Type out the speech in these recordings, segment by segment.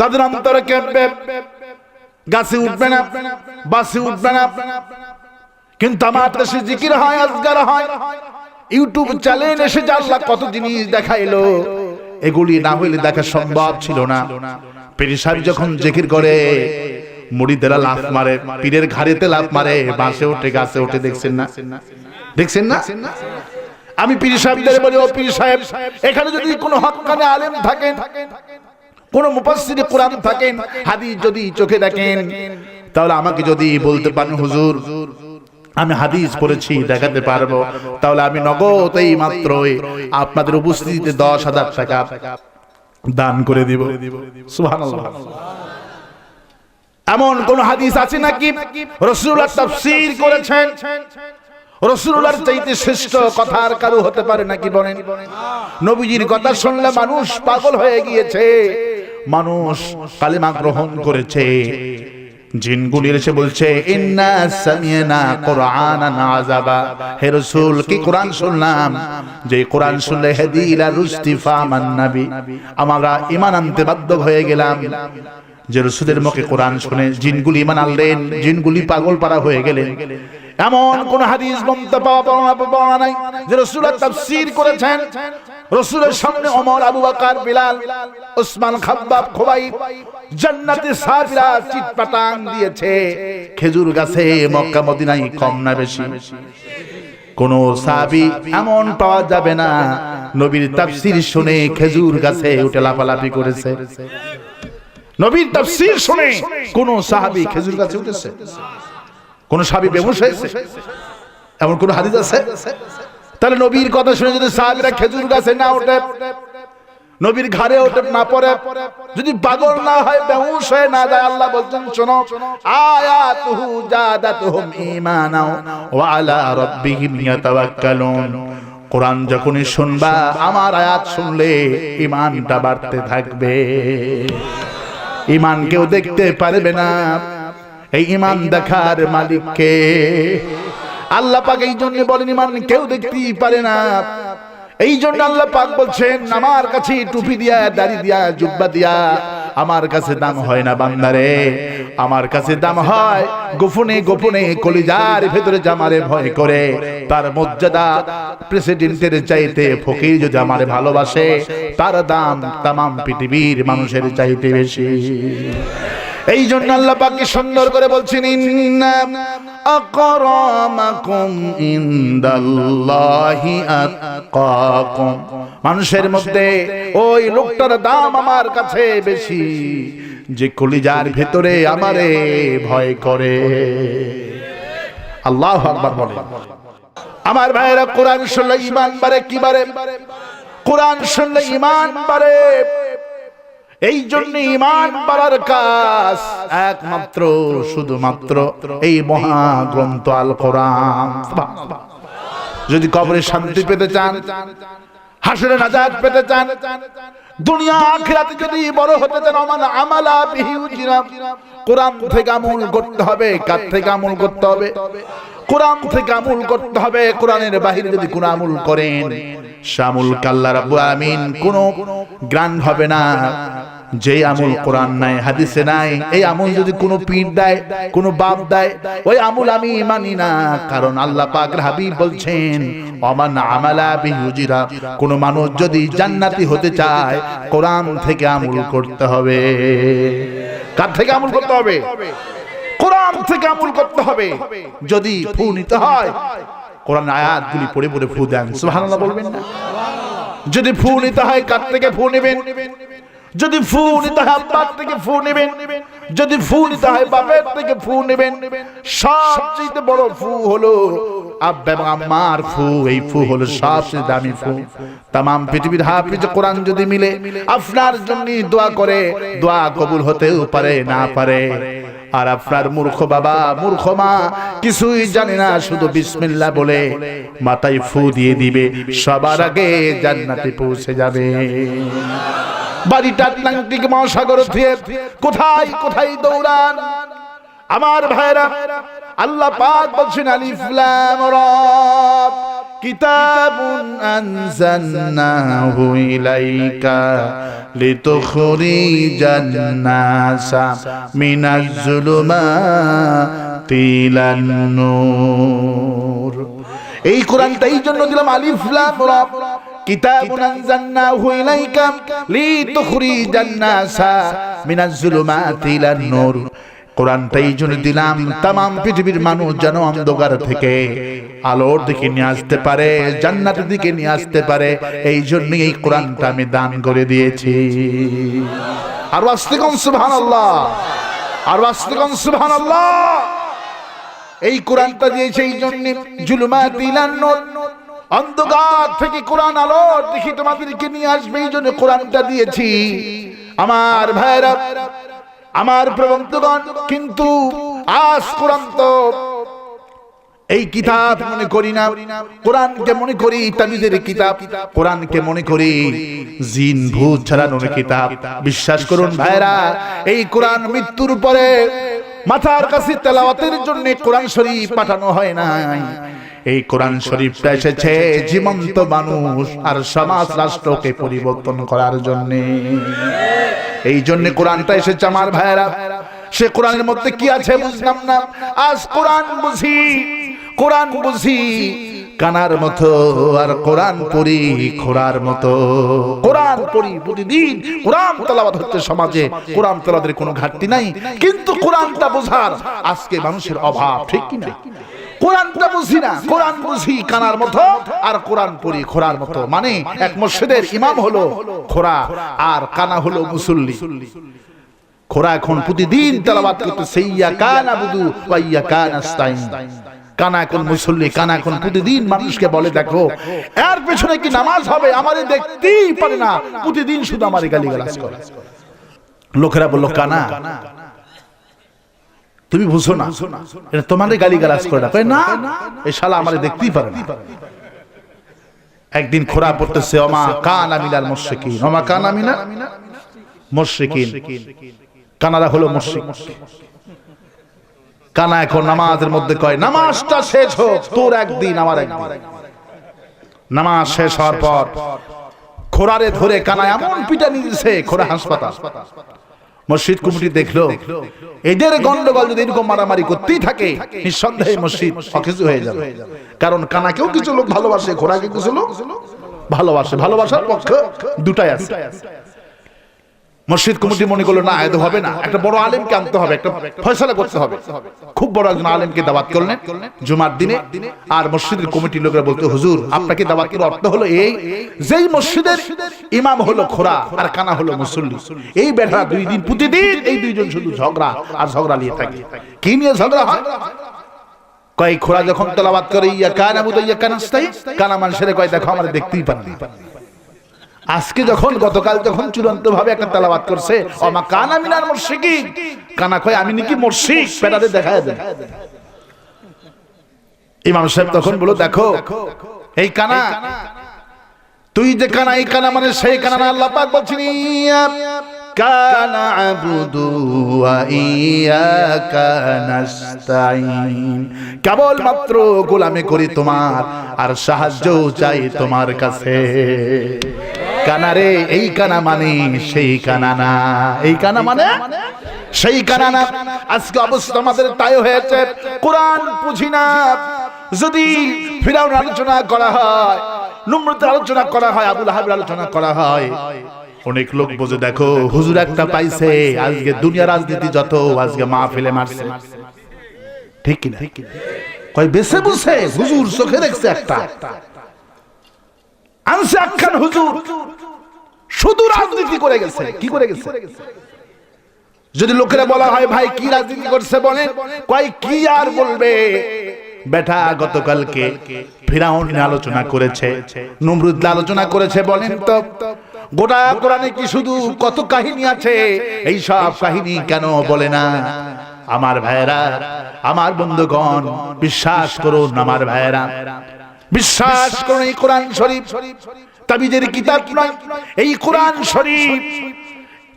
তাদের অন্তরে কেঁপবে। গাছে উঠবে না, বাসে উঠবে না। কিন্তু আমার দেশে জিকির হয়, আজগার হয়। ইউটিউব চ্যানেল এসে জানলা কত জিনিস দেখাইলো, এগুলি না হইলে দেখা সম্ভব ছিল না। পীর সাহেব যখন জিকির করে, মুড়িদেরা লাফ মারে, পীরের ঘাড়েতে লাফ মারে, বাসে ওঠে গাছে ওঠে দেখছেন না? দেখছেন না? আমি পীর সাহেবদের বলি, ও পীর সাহেব, এখানে যদি কোনো হকানে আলেম থাকেন কোন মুফাসসিরে কোরআন থাকেন, হাদিস যদি চোখে দেখেন, তাহলে আমাকে যদি বলতে পারেন, হুজুর, আমি হাদিস পড়েছি, দেখাতে পারব। তাহলে আমি নগদ এই মাত্রই আপনাদের উপস্থিতিতে দশ হাজার টাকা দান করে দিব। সুবহানাল্লাহ। এমন কোন হাদিস আছে নাকি? রসুল্লাহ তাফসীর করেছেন। রসুল্লাহর চাইতে শ্রেষ্ঠ কথার কারও হতে পারে নাকি বলেন? নবীজির কথা শুনলে মানুষ পাগল হয়ে গিয়েছে। মানুষ কালিমা গ্রহণ করেছে। জিনগুলি এসে বলছে, ইন্না সামিয়ানা কুরআনান আযাবা। হে রাসূল, কি কোরআন শুনলাম? যে কোরআন শুনলে হেদি ইলা রুস্তি ফামান নবী। আমরা ঈমান আনতে বাধ্য হয়ে গেলাম। যে রসুলের মুখে কোরআন শুনে জিনগুলি ইমান আনলেন, জিনগুলি পাগল পারা হয়ে গেলেন। এমন কোন হাদিস বলতে পাওয়া পাওয়া নাই যে রসুল তাফসীর করেছেন। রসুলের সামনে অমর আবু বকর, বিলাল ওসমান খাব্বাব খোবাই জান্নাতে সাবিরা চিৎপাটাং দিয়েছে। খেজুর গাছে মক্কা মদিনায় কম না বেশি। কোন সাহাবী এমন পাওয়া যাবে না। নবীর তাফসীর শুনে খেজুর গাছে উঠে লাফালাফি করেছে। নবীর তাফসীর শুনে কোন সাহাবী খেজুর গাছে উঠেছে? কোন সাহাবী বেহুশ হয়েছে? এমন কোন হাদিস আছে? তাহলে নবীর কথা শুনে যদি সাহাবীরা খেজুর গাছে না ওঠে, নবীর ঘাড়ে ওঠে না পড়ে, যদি পাগল না হয়, বেহুশ হয়ে না যায়, আল্লাহ বলছেন, শোনো, আয়াতুহু জাদাতুহুম ঈমানা ওয়া আলা রাব্বিহিম ইয়াতাওয়াক্কালুন। কোরআন যখনই শুনবা, আমার আয়াত শুনলে ঈমানটা বাড়তে থাকবে। ঈমান কেউ দেখতে পারবে না। এই ঈমান দেখার মালিককে আল্লাহ পাক এই জন্য বলেন ঈমান কেউ দেখতেই পারে না। এই জন্য আল্লাহ পাক বলছেন, আমার কাছে টুপি দিয়া, দাড়ি দিয়া, জুব্বা দিয়া, আমার কাছে দাম হয় না বান্দারে। আমার কাছে দাম হয়, গোপনে গোপনে কলিজার ভেতরে জামারে ভয় করে। তার মর্যাদা প্রেসিডেন্টের চাইতে ফকির যদি আমারে ভালোবাসে, তার দাম তামাম পৃথিবীর মানুষের চাইতে বেশি। এই জন্য আল্লাহ পাককে সুন্দর করে বলছেন, ইন্না আকরামাকুম ইনদাল্লাহি আতকাকুম। মানুষের মধ্যে ওই লোকটার দাম আমার কাছে বেশি, যে কলিজার ভেতরে আমারে ভয় করে। আল্লাহ আকবার বলে। আমার ভাইয়েরা, কোরআন শুনলে ইমান বাড়ে, কি বাড়ে? কোরআন শুনলে ইমান বাড়ে। এই জন্য ইমান বাড়ার কাজ একমাত্র, শুধুমাত্র এই মহাগ্রন্থ আল কোরআন যদি কবরে শান্তি পেতে চান হাসরে নাজাত পেতে চান, দুনিয়া আখিরাতে যদি বড় হতে চান আমার আমালা বিহি উজিরা। কোরআন থেকে আমল করতে হবে, কার থেকে আমল করতে হবে? কোরআন থেকে আমল করতে হবে, কোরআনের বাহিরে যদি কোন আমল করেন শামুল কাল্লা রাব্বুল আমিন কোন গ্রান হবে না। যে আমল কোরআন নাই, হাদিসে নাই, এই আমল যদি কোনো পীর দেয়, কোনো বাপ দেয়, ওই আমল আমি মানি না। কারণ আল্লাহ পাক হাবিব বলছেন অমান আমালা বিহুজিরা কোন মানুষ যদি জান্নাতি হতে চায়, কোরআন থেকে আমল করতে হবে। কার থেকে আমল করতে হবে? কোরআন থেকে আমল করতে হবে। যদি ফু নিতে হয় কোরআন আয়াতগুলি পড়ে পড়ে ফু দেন। সুবহানাল্লাহ বলবেন না? যদি ফু নিতে হয় কার থেকে ফু নেবেন, যদি ফু নিতে হয় আব্বার থেকে ফু নেবেন, যদি ফু নিতে হয় বাপের থেকে ফু নেবেন, সবচেয়ে বড় ফু হলো আব্বা এবং আম্মার ফু। এই ফু হলো সবচেয়ে দামি ফু। তাম পৃথিবীর হাফিজ কোরআন যদি মিলে, আপনার জন্য দোয়া করে, দোয়া কবুল হতেও পারে, না পারে। আর আপনার মূর্খ বাবা, মূর্খ মা, কিছুই জানে না, শুধু বিসমিল্লাহ বলে মাথায় ফু দিয়ে দিবে, সবার আগে জান্নাতে পৌঁছে যাবে। বাড়িটা আটলান্টিক মহাসাগর থেকে কোথায় কোথায় দৌড়ান? আমার ভাইরা আল্লাহ পাক বলছেন, আলিফ লাম রা كتاب أنزلناه إليك لتخرج الناس من الظلمات إلى النور এই কোরআনটা এই জন্য দিলাম আলিফ লাম রা কিতাবুন আনজালনাহু ইলাইকা লিতুখরিজান নাসা মিনাজ জুলুমাতি ইলান নূর কোরআনটা এই জন্য দিলাম তাম পৃথিবীর মানুষ যেন অন্ধকার থেকে আলোর দিকে নিয়ে আসতে পারে, জান্নাতের দিকে নিয়ে আসতে পারে, এই জন্য এই কোরআনটা আমি দান করে দিয়েছি। আর আস্তিকম সুবহানাল্লাহ। আর আস্তিকম সুবহানাল্লাহ। এই কোরআনটা দিয়েছে এই জন্য জুলুমা দিলান অন্ধকার থেকে কোরআন আলো দেখি তোমাদেরকে নিয়ে আসবে, এই জন্য কোরআনটা দিয়েছি। আমার ভাইরা আমার প্রবন্ধগণ, কিন্তু আজ কোরআন এই কিতাব মনে করি না। কোরআনকে মনে করি তামিদের কিতাব, কোরআনকে মনে করি জিন, ভূত ছাড়ানোর কিতাব। বিশ্বাস করুন ভাইরা, এই কোরআন মৃত্যুর পরে মাথার কাছে তেলাওয়াতের জন্য কোরআন শরীফ পাঠানো হয় নাই। এই কোরআন শরীফটা এসেছে জীবন্ত মানুষ আর সমাজ রাষ্ট্রকে পরিবর্তন করার জন্য। এই জন্য কোরআনটা এসেছে আমার ভাইরা সে কোরআনের মধ্যে কি আছে বুঝলাম না। আজ কোরআন বুঝি। কোরআন বুঝি। কানার মতো আর কোরআন পড়ি খোরার মতো। কোরআন পড়ি প্রতিদিন। কোরআন তেলাওয়াত হচ্ছে সমাজে। কোরআন তেলাওয়াতের কোনো ঘাটতি নাই। কিন্তু কোরআনটা বোঝার আজকে মানুষের অভাব ঠিক কি না কোরআনটা বুঝি না। কোরআন বুঝি কানার মতো আর কোরআন পড়ি খোরার মতো। মানে এক মসজিদের ইমাম হলো খোরা আর কানা হলো মুসল্লি। খোরা এখন প্রতিদিন তেলাবাত করতে সেইয়া কানা বুদু ওয়াইয়া কানাস্তাইন কানা এখন মুসল্লি, কানা এখন প্রতিদিন মানুষকে বলে, দেখো, এর পেছনে কি নামাজ হবে? আমারে দেখতেই পারে না। প্রতিদিন শুধু আমারে গালিগালাজ করে। লোকেরা বলল, কানা তুমি বুঝো না। এটা তোমারে গালিগালাজ করে না না এই শালা আমারে দেখতেই পারে না। একদিন খোরা পড়তেছে অমা কান আমিনার মুশরিকিন। অমা কান আমিনা মুশরিকিন। কানারা হলো মুশরিক। কানা এখন নামাজের মধ্যে কয় নামাজটা শেষ হোক তোর একদিন আমার একদিন। নামাজ শেষ হওয়ার পর খোরারে ধরে কানা এমন পিটানি দিছে খোরা হাসপাতাল। মসজিদ কমিটি দেখল এদের গন্ডগোল যদি এরকম মারামারি করতেই থাকে নিঃসন্দেহে মসজিদ অকেজু হয়ে যাবে। কারণ কানাকেও কিছু লোক ভালোবাসে ঘোড়াকে কিছু লোক ভালোবাসে। ভালোবাসার পক্ষ দুটাই আছে। মসজিদ কমিটি মনে করল না এত হবে না একটা বড় আলেমকে আনতে হবে একটা ফয়সালা করতে হবে। খুব বড় একজন আলেমকে দাওয়াত করলেন জুমার দিনে। আর মসজিদের কমিটির লোকেরা বলতে হুজুর আপনাকে দাওয়াত করার অর্থ হলো এই যেই মসজিদের ইমাম হলো খোরা আর কানা হলো মুসল্লি। এই বেটা দুই দিন প্রতিদিন এই দুইজন শুধু ঝগড়া আর ঝগড়া নিয়ে থাকে। কি নিয়ে ঝগড়া হয়? কয় খোরা যখন তেলাবাত করে ইয়া কানা বুদা ইয়া কানাস্তাই কানা মানুষের কয় দেখো আমার দেখতেই না। আজকে যখন গতকাল যখন চূড়ান্ত ভাবে একটা তেলাবাত করছে, অমা কানা মিনার মুর্শিকি কানা কয়, আমি নাকি মুর্শিক, পেটাতে দেখায় দেন। ইমাম সাহেব তখন বলো দেখো, এই কানা, তুই যে কানা, এই কানা মানে সেই কানা না আল্লাহ পাক বলছেন আবুদু ওয়া ইয়াকা নাস্তাইন কেবল মাত্র গোলামি করি তোমার, আর সাহায্য চাই তোমার কাছে। কানা রে, এই কানা মানে সেই কানা না। এই কানা মানে? সেই কানা না। আজকে অবস্থা আমাদের তাই হয়েছে। কোরআন বুঝি না। যদি ফিরাউন আলোচনা করা হয় নম্রতে আলোচনা করা হয়, আবুল হাবির আলোচনা করা হয়, অনেক লোক বোঝে দেখো, হুজুর একটা পাইছে। আজকে দুনিয়া রাজনীতি যত, আজকে মা ফেলে মারছে। ঠিক কিনা? কয়, বেছে বুঝে হুজুর চোখে দেখছে একটা। আনছে আখ্যান হুজুর। শুধু রাজনীতি করে গেছে। কি করে গেছে? যদি লোকেরা বলা হয়, ভাই, কি রাজনীতি করছে বলেন? কয়, কি আর বলবে? বেটা, গতকালকে ফিরাউন আলোচনা করেছে নমরুদ আলোচনা করেছে, বলেন তো, গোটা কোরআনে কি শুধু কত কাহিনী আছে? এই সব কাহিনী কেন বলে না? আমার ভাইয়েরা, আমার বন্ধুগণ, বিশ্বাস করুন, আমার ভাইয়েরা বিশ্বাস করুন, এই কোরআন শরীফ তাবিদের কিতাব নয়, এই কোরআন শরীফ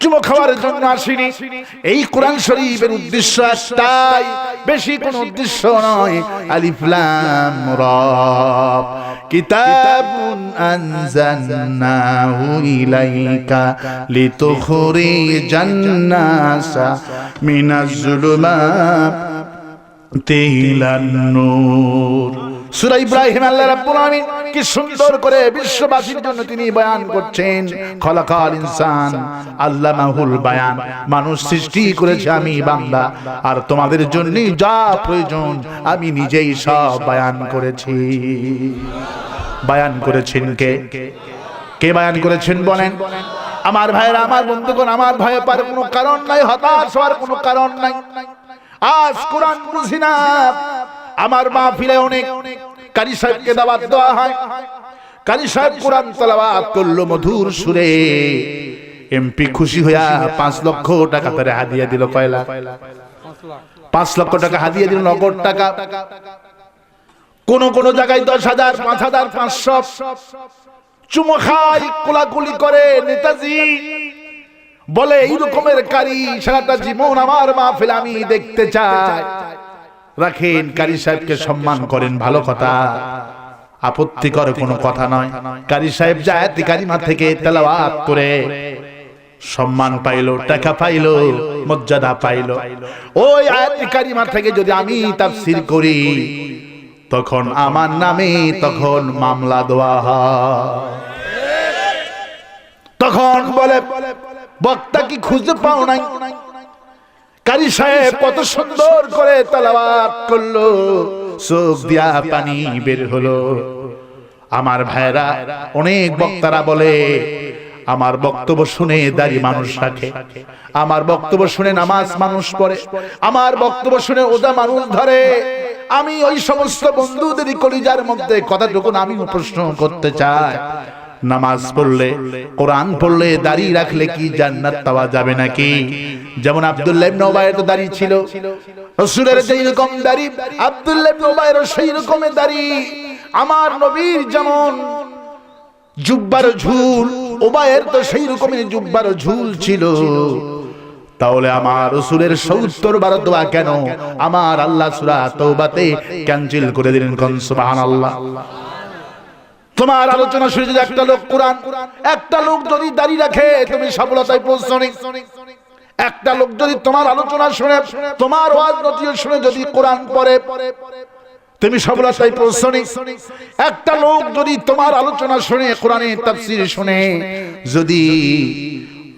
চুমো খাওয়ার জন্য আসিনি। এই কোরআন শরীফের উদ্দেশ্য একটাই, বেশি কোন উদ্দেশ্য নয় আলিফলাম রব। কিতাবুন আনজালনাহু ইলাইকা লিতুখরিজান নাসা মিনাজ যুলুমাতি ইলান নূর সূরা ইব্রাহিম আল্লাহ রাব্বুল আলামিন কি সুন্দর করে বিশ্ববাসীর জন্য তিনি বয়ান করছেন, খলাকাল ইনসান, আল্লামাহুল বায়ান। মানুষ সৃষ্টি করেছে আমি বান্দা, আর তোমাদের জন্য যা প্রয়োজন, আমি নিজেই সব বয়ান করেছি। বায়ান করেছেন কে? কে বায়ান করেছেন বলেন? আমার ভাইরা আমার বন্ধুগণ, আমার ভয়ে পার কোনো কারণ নাই, হতাশ হওয়ার কোনো কারণ নাই। আজ কোরআন বুঝি আমার মা মাহফিলে অনেক কারি সাহেবকে দাওয়াত দেওয়া হয়। কারি সাহেব কোরআন তেলাওয়াত করল মধুর সুরে। এমপি খুশি হইয়া পাঁচ লক্ষ টাকা করে হাদিয়া দিল কয়লা। পাঁচ লক্ষ টাকা হাদিয়া দিল নগদ টাকা। কোন কোন জায়গায় দশ হাজার, পাঁচ হাজার, পাঁচশো। চুমো খাই কোলাকুলি করে নেতাজি। বলে এই রকমের কারি সারাটা জীবন আমার মাহফিল আমি দেখতে চাই। রাখেন কারি সাহেবকে সম্মান করেন ভালো কথা। আপত্তিকর কোনো কথা নয়। কারি সাহেব জায়াতি কারিমা থেকে তেলাওয়াত করে সম্মান পাইলো টাকা পাইলো মর্যাদা পাইলো। ওই আয়াতি কারিমা থেকে যদি আমি তাফসীর করি তখন আমার নামে তখন মামলা দেওয়া তখন বলে বক্তা কি খুঁজে পাও নাই? কারি সাহেব কত সুন্দর করে তালাবাত করল। চোখ দিয়া পানি বের হলো। আমার ভাইরা অনেক বক্তারা বলে, আমার বক্তব্য শুনে দাড়ি মানুষ রাখে, আমার বক্তব্য শুনে নামাজ মানুষ পড়ে, আমার বক্তব্য শুনে ওজা মানুষ ধরে। আমি ওই সমস্ত বন্ধুদের কলিজার মধ্যে কথাটুকু আমি প্রশ্ন করতে চাই? নামাজ পড়লে, কোরআন পড়লে দাড়ি রাখলে কি জান্নাত পাওয়া যাবে নাকি? যেমন আব্দুল্লাহ ইবনে উবাইয়ের তো দাড়ি ছিল। রাসূলের যেই রকম দাড়ি, আব্দুল্লাহ ইবনে উবাইয়ের সেই রকমের দাড়ি। আমার নবীর যেমন জুব্বার ঝুল উবাইয়ের তো সেই রকমের জুব্বার ঝুল ছিল। তাহলে আমার রসুলের সত্তর বার দোয়া কেন? আমার আল্লাহ সুরা তৌবাতে ক্যান্সেল করে দিলেন কোন সুবহানাল্লাহ। তোমার আলোচনা শুনে যদি একটা লোক কোরআন, একটা লোক যদি দাঁড়িয়ে রাখে, তুমি সফলতায় পৌঁছনি একটা লোক যদি তোমার আলোচনা শুনে, তোমার ওয়াজ শুনে যদি কোরআন পড়ে, তুমি সফলতায় পৌঁছনি একটা লোক যদি তোমার আলোচনা শুনে, কোরআনে তাফসীর শুনে, যদি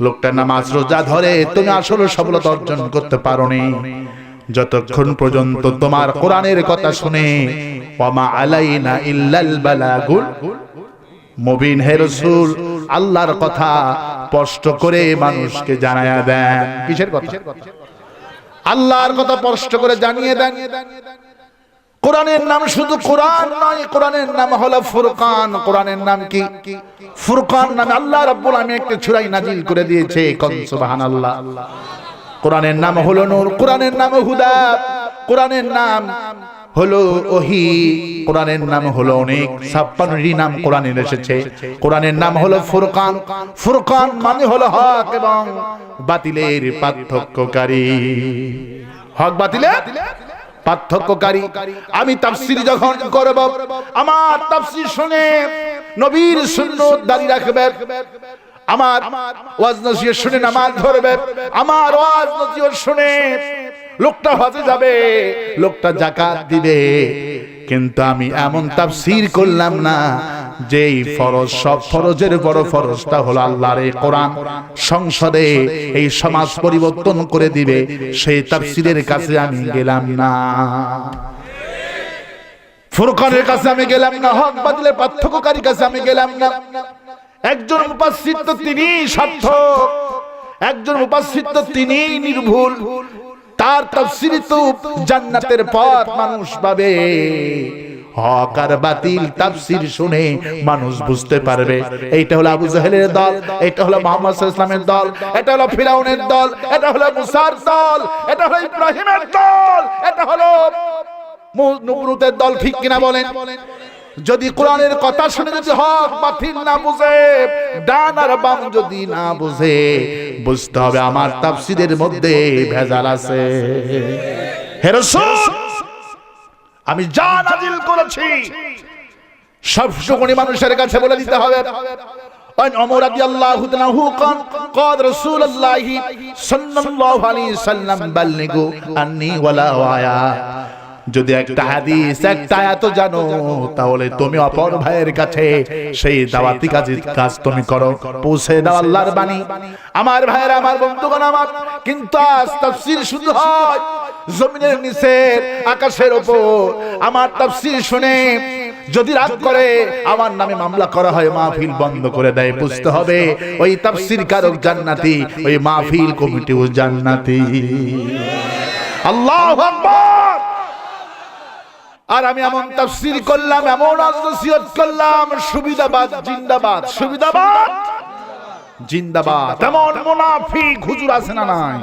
লোকটা নামাজ রোজা ধরে, তুমি আসলে সফলতা অর্জন করতে পারোনি যতক্ষণ পর্যন্ত তোমার কোরআনের কথা শুনে মুবিন হে আল্লাহর কথা স্পষ্ট করে মানুষকে জানায়া দেন। কিসের কথা? আল্লাহর কথা স্পষ্ট করে জানিয়ে দেন। কোরআনের নাম শুধু কোরআন নয়, কোরআনের নাম হলো ফুরকান। কোরআনের নাম কি? ফুরকান নামে আল্লাহ রাব্বুল আমি একটা ছুরাই নাজিল করে দিয়েছে, কোন সুবহানাল্লাহ। কোরআনের নাম হলো নূর, কোরআনের নাম হুদা, কোরআনের নাম হলো ওহি। কোরআনের নাম হলো অনেক। ছাপ্পান্নটি নাম কোরআনের এসেছে। কোরআনের নাম হলো ফুরকান। ফুরকান মানে হলো হক এবং বাতিলের পার্থক্যকারী। হক, বাতিলের পার্থক্যকারী। আমি তাফসির যখন করব, আমার তাফসির শুনে নবীর সুন্নত দাঁড়িয়ে রাখবে। আমার ওয়াজ নসিহত শুনে নামাজ ধরবে। আমার ওয়াজ নসিহত শুনে লোকটা হজে যাবে, লোকটা জাকাত দিবে। কিন্তু আমি এমন তাফসীর করলাম না, যেই ফরজ, সব ফরজের বড় ফরজটা হলো আল্লাহর এই কোরআন। সংসদে এই সমাজ পরিবর্তন করে দিবে, সেই তাফসীরের কাছে আমি গেলাম না। ফুরকানের কাছে আমি গেলাম না, হক বাতিলের পার্থক্যকারীর কাছে আমি গেলাম না। একজন মুপাসসির তো তিনি সার্থক, একজন মুপাসসির তো তিনি নির্ভুল। তার তাফসিরে তো জান্নাতের পথ মানুষ পাবে। বাতিল তাফসির শুনে মানুষ বুঝতে পারবে। এইটা হলো আবু জাহেলের দল এটা হলো মোহাম্মদ ইসলামের দল, এটা হলো ফিরাউনের দল, এটা হলো মুসার দল, এটা হলো ইব্রাহিমের দল, এটা হলো নমরুদের দল, ঠিক কিনা বলেন? যদি কোরআনের কথা শুনে যদি হক বাতিল না বুঝে ডান আর বাম যদি না বুঝে বুঝতে হবে আমার তাফসীরের মধ্যে ভেজাল আছে হে রাসূল আমি যা নাজিল করেছি সবটুকুনি মানুষের কাছে বলে দিতে হবে أن عمر رضي الله عنه قال قال رسول الله صلى الله عليه وسلم بلغوا عني ولا وعيا যদি একটা হাদিস একটা আয়াত জানো তাহলে তুমি অপর ভাইয়ের কাছে সেই দাওয়াতি কাজ কাজ তুমি করো। পৌঁছে দাও আল্লাহর বাণী। আমার ভাইয়ের আমার বন্ধুগণ আমার কিন্তু আজ তাফসীর শুধু হয় জমিনের নিচে আকাশের ওপর। আমার তাফসীর শুনে যদি রাগ করে আমার নামে মামলা করা হয় মাহফিল বন্ধ করে দেয় বুঝতে হবে। ওই তাফসীর কারক জান্নাতি ওই মাহফিল কমিটিও জান্নাতি। আল্লাহু আকবার! আর আমি এমন তাফসির করলাম, এমন আজসিয়ত করলাম, সুবিধাবাদ, জিন্দাবাদ সুবিধাবাদ, জিন্দাবাদ। এমন মুনাফিক হুজুর আছে না নাই?